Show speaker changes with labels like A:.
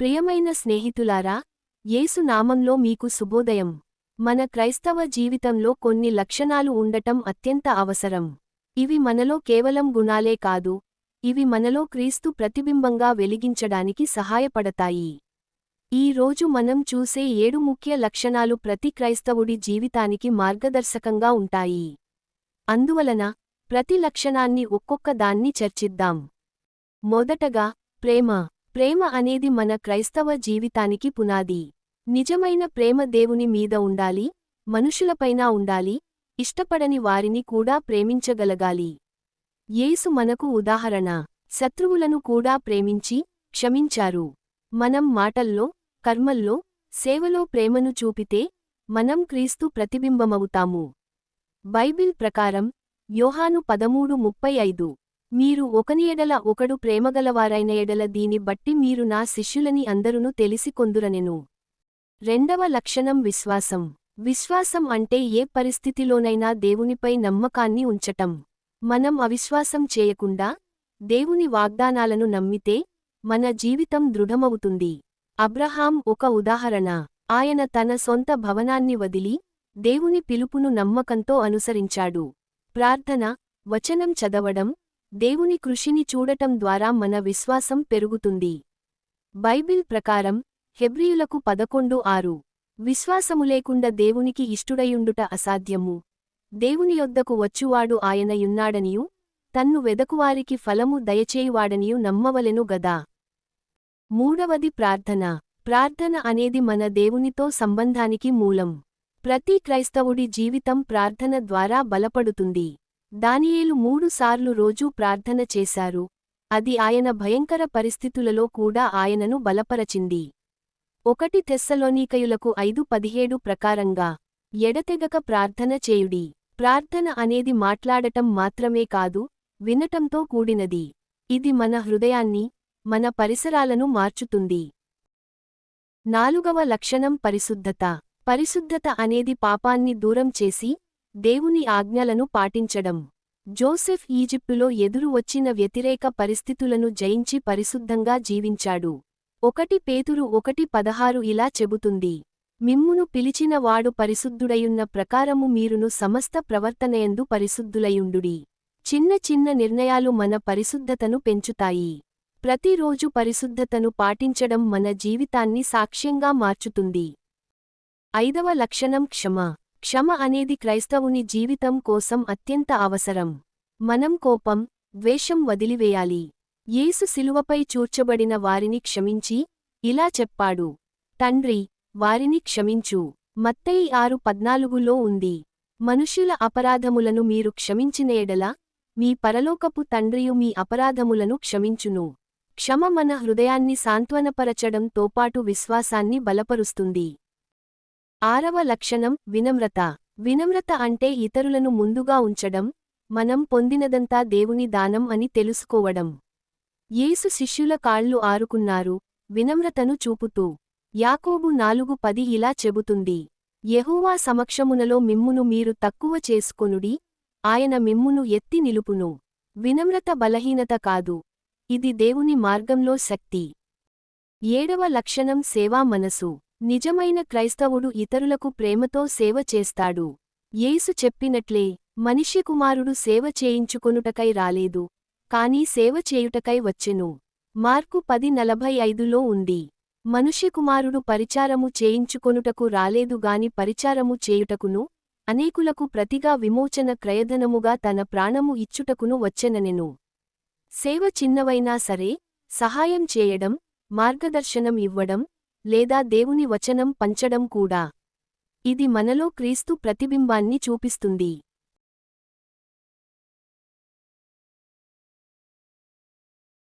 A: ప్రియమైన స్నేహితులారా యేసు నామంలో మీకు శుభోదయం. మన క్రైస్తవ జీవితంలో కొన్ని లక్షణాలు ఉండటం అత్యంత అవసరం. ఇవి మనలో కేవలం గుణాలే కాదు ఇవి మనలో క్రీస్తు ప్రతిబింబంగా వెలిగించడానికి సహాయపడతాయి. ఈ రోజు మనం చూసే ఏడు ముఖ్య లక్షణాలు ప్రతి క్రైస్తవుడి జీవితానికి మార్గదర్శకంగా ఉంటాయి. అందువలన ప్రతి లక్షణాన్ని ఒక్కొక్క దాన్ని చర్చిద్దాం. మొదటగా ప్రేమ. ప్రేమ అనేది మన క్రైస్తవ జీవితానికి పునాది. నిజమైన ప్రేమ దేవుని మీద ఉండాలి మనుషులపైనా ఉండాలి ఇష్టపడని వారిని కూడా ప్రేమించగలగాలి. యేసు మనకు ఉదాహరణ. శత్రువులను కూడా ప్రేమించి క్షమించారు. మనం మాటల్లో కర్మల్లో సేవలో ప్రేమను చూపితే మనం క్రీస్తు ప్రతిబింబమవుతాము. బైబిల్ ప్రకారం యోహాను పదమూడు ముప్పై ఐదు. మీరు ఒకని ఎడల ఒకడు ప్రేమగలవారైన ఎడల దీని బట్టి మీరు నా శిష్యులని అందరును తెలిసికొందురనెను రెండవ లక్షణం విశ్వాసం. విశ్వాసం అంటే ఏ పరిస్థితిలోనైనా దేవునిపై నమ్మకాన్ని ఉంచటం. మనం అవిశ్వాసం చేయకుండా దేవుని వాగ్దానాలను నమ్మితే మన జీవితం దృఢమవుతుంది. అబ్రహాం ఒక ఉదాహరణ. ఆయన తన సొంత భవనాన్ని వదిలి దేవుని పిలుపును నమ్మకంతో అనుసరించాడు. ప్రార్థన వచనం చదవడం దేవుని కృషిని చూడటం ద్వారా మన విశ్వాసం పెరుగుతుంది. బైబిల్ ప్రకారం హెబ్రియులకు పదకొండు ఆరు. విశ్వాసము లేకుండా దేవునికి ఇష్టుడయుండుట అసాధ్యము. దేవుని యొద్దకు వచ్చువాడు ఆయనయున్నాడనియు తన్ను వెదకువారికి ఫలము దయచేయువాడనియు నమ్మవలెను గదా. మూడవది ప్రార్థన. ప్రార్థన అనేది మన దేవునితో సంబంధానికి మూలం. ప్రతి క్రైస్తవుడి జీవితం ప్రార్థన ద్వారా బలపడుతుంది. దానియేలు మూడుసార్లు రోజూ ప్రార్థన చేశారు. అది ఆయన భయంకర పరిస్థితులలో కూడా ఆయనను బలపరచింది. ఒకటి తెస్సలోనీకయులకు ఐదు పదిహేడు ప్రకారంగా ఎడతెగక ప్రార్థన చేయుడి. ప్రార్థన అనేది మాట్లాడటం మాత్రమే కాదు వినటంతో కూడినది. ఇది మన హృదయాన్ని మన పరిసరాలను మార్చుతుంది. నాలుగవ లక్షణం పరిశుద్ధత. పరిశుద్ధత అనేది పాపాన్ని దూరం చేసి దేవుని ఆజ్ఞలను పాటించడం. జోసెఫ్ ఈజిప్టులో ఎదురు వచ్చిన వ్యతిరేక పరిస్థితులను జయించి పరిశుద్ధంగా జీవించాడు. ఒకటి పేతురు ఒకటి పదహారు ఇలా చెబుతుంది. మిమ్మును పిలిచిన వాడు పరిశుద్ధుడయున్న ప్రకారము మీరును సమస్త ప్రవర్తనయందు పరిశుద్ధులయుండుడి. చిన్న చిన్న నిర్ణయాలు మన పరిశుద్ధతను పెంచుతాయి. ప్రతిరోజు పరిశుద్ధతను పాటించడం మన జీవితాన్ని సాక్ష్యంగా మార్చుతుంది. ఐదవ లక్షణం క్షమ. క్షమ అనేది క్రైస్తవుని జీవితం కోసం అత్యంత అవసరం. మనం కోపం ద్వేషం వదిలివేయాలి. యేసు శిలువపై చూర్చబడిన వారిని క్షమించి ఇలా చెప్పాడు. తండ్రి వారిని క్షమించు. మత్తయి ఆరు పద్నాలుగులో ఉంది. మనుష్యుల అపరాధములను మీరు క్షమించిన ఎడల మీ పరలోకపు తండ్రియు మీ అపరాధములను క్షమించును. క్షమ మన హృదయాన్ని సాంత్వనపరచడంతోపాటు విశ్వాసాన్ని బలపరుస్తుంది. ఆరవ లక్షణం వినమ్రత. వినమ్రత అంటే ఇతరులను ముందుగా ఉంచడం మనం పొందినదంతా దేవుని దానం అని తెలుసుకోవడం. యేసు శిష్యుల కాళ్ళు ఆరుకున్నారు వినమ్రతను చూపుతూ. యాకోబు నాలుగు పది ఇలా చెబుతుంది యహోవా సమక్షమునలో మిమ్మును మీరు తక్కువ చేసుకొనుడి ఆయన మిమ్మును ఎత్తి నిలుపును. వినమ్రత బలహీనత కాదు ఇది దేవుని మార్గంలో శక్తి. ఏడవ లక్షణం సేవా మనసు. నిజమైన క్రైస్తవుడు ఇతరులకు ప్రేమతో సేవ చేస్తాడు. యేసు చెప్పినట్లే మనిషి కుమారుడు సేవ చేయించుకొనుటకై రాలేదు కాని సేవ చేయుటకై వచ్చెను. మార్కు పది నలభై ఐదులో ఉంది. మనుష్య కుమారుడు పరిచారము చేయించుకొనుటకు రాలేదుగాని పరిచారము చేయుటకును అనేకులకు ప్రతిగా విమోచన క్రయధనముగా తన ప్రాణము ఇచ్చుటకును వచ్చెననెను. సేవ చిన్నవైనా సరే సహాయం చేయడం మార్గదర్శనం ఇవ్వడం లేదా దేవుని వచనం పంచడం కూడా. ఇది మనలో క్రీస్తు ప్రతిబింబాన్ని చూపిస్తుంది.